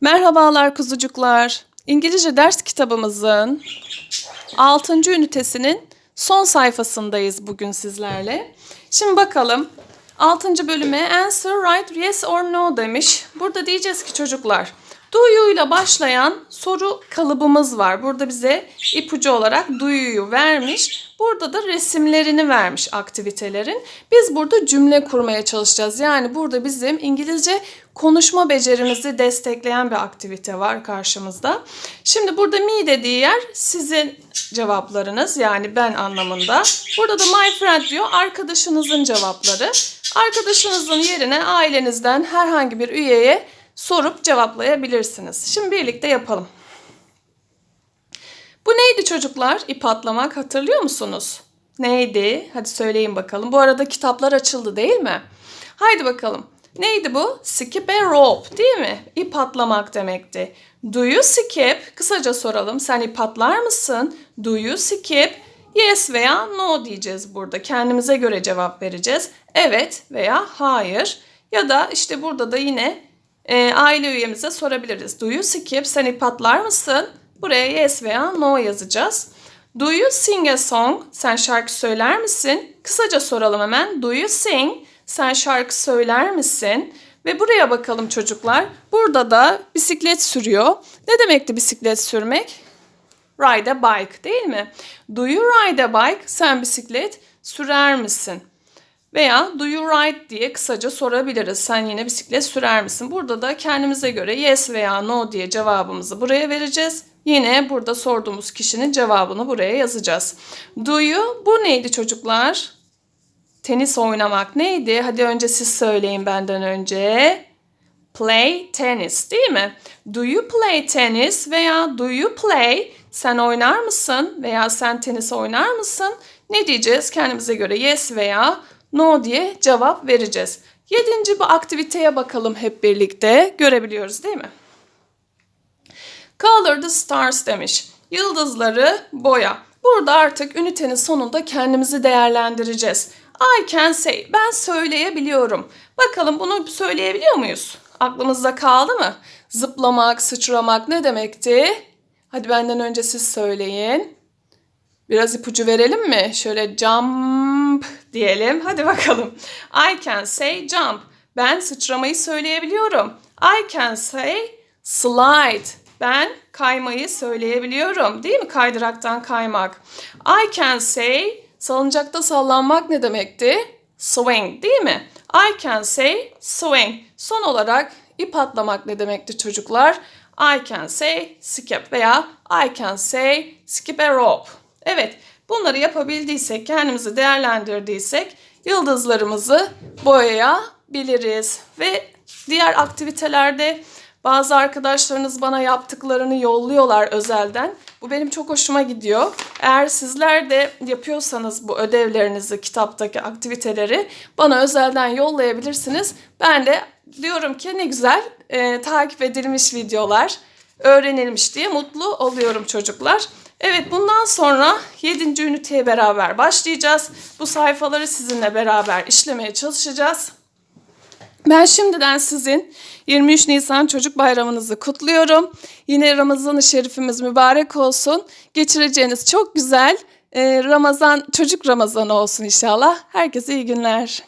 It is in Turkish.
Merhabalar kuzucuklar. İngilizce ders kitabımızın 6. ünitesinin son sayfasındayız bugün sizlerle. Şimdi bakalım 6. bölüme answer right yes or no demiş. Burada diyeceğiz ki çocuklar ile başlayan soru kalıbımız var. Burada bize ipucu olarak do you'yu vermiş. Burada da resimlerini vermiş aktivitelerin. Biz burada cümle kurmaya çalışacağız. Yani burada bizim İngilizce konuşma becerimizi destekleyen bir aktivite var karşımızda. Şimdi burada me dediği yer sizin cevaplarınız yani ben anlamında. Burada da my friend diyor arkadaşınızın cevapları. Arkadaşınızın yerine ailenizden herhangi bir üyeye sorup cevaplayabilirsiniz. Şimdi birlikte yapalım. Bu neydi çocuklar? İp atlamak hatırlıyor musunuz? Neydi? Hadi söyleyin bakalım. Bu arada kitaplar açıldı değil mi? Haydi bakalım. Neydi bu? Skip a rope değil mi? İp atlamak demekti. Do you skip? Kısaca soralım. Sen ip atlar mısın? Do you skip? Yes veya no diyeceğiz burada. Kendimize göre cevap vereceğiz. Evet veya hayır. Ya da işte burada da yine e, aile üyemize sorabiliriz. Do you skip? Sen ip mısın? Buraya yes veya no yazacağız. Do you sing a song? Sen şarkı söyler misin? Kısaca soralım hemen. Do you sing? Sen şarkı söyler misin? Ve buraya bakalım çocuklar. Burada da bisiklet sürüyor. Ne demekti bisiklet sürmek? Ride a bike değil mi? Do you ride a bike? Sen bisiklet sürer misin? Veya do you ride diye kısaca sorabiliriz. Sen yine bisiklet sürer misin? Burada da kendimize göre yes veya no diye cevabımızı buraya vereceğiz. Yine burada sorduğumuz kişinin cevabını buraya yazacağız. Do you? Bu neydi çocuklar? Tenis oynamak neydi? Hadi önce siz söyleyin benden önce. Play tennis değil mi? Do you play tennis veya do you play? Sen oynar mısın veya sen tenis oynar mısın? Ne diyeceğiz? Kendimize göre yes veya no diye cevap vereceğiz. Yedinci bu aktiviteye bakalım hep birlikte. Görebiliyoruz değil mi? Color the stars demiş. Yıldızları boya. Burada artık ünitenin sonunda kendimizi değerlendireceğiz. I can say. Ben söyleyebiliyorum. Bakalım bunu söyleyebiliyor muyuz? Aklımızda kaldı mı? Zıplamak, sıçramak ne demekti? Hadi benden önce siz söyleyin. Biraz ipucu verelim mi? Şöyle jump diyelim. Hadi bakalım. I can say jump. Ben sıçramayı söyleyebiliyorum. I can say slide. Ben kaymayı söyleyebiliyorum. Değil mi? Kaydıraktan kaymak. I can say salıncakta sallanmak ne demekti? Swing değil mi? I can say swing. Son olarak ip atlamak ne demekti çocuklar? I can say skip veya I can say skip a rope. Evet, bunları yapabildiysek, kendimizi değerlendirdiysek yıldızlarımızı boyayabiliriz. Ve diğer aktivitelerde bazı arkadaşlarınız bana yaptıklarını yolluyorlar özelden. Bu benim çok hoşuma gidiyor. Eğer sizler de yapıyorsanız bu ödevlerinizi, kitaptaki aktiviteleri bana özelden yollayabilirsiniz. Ben de diyorum ki ne güzel e, takip edilmiş videolar, öğrenilmiş diye mutlu oluyorum çocuklar. Evet bundan sonra 7. üniteye beraber başlayacağız. Bu sayfaları sizinle beraber işlemeye çalışacağız. Ben şimdiden sizin 23 Nisan Çocuk Bayramınızı kutluyorum. Yine Ramazan-ı Şerifimiz mübarek olsun. Geçireceğiniz çok güzel e, Ramazan, çocuk Ramazanı olsun inşallah. Herkese iyi günler.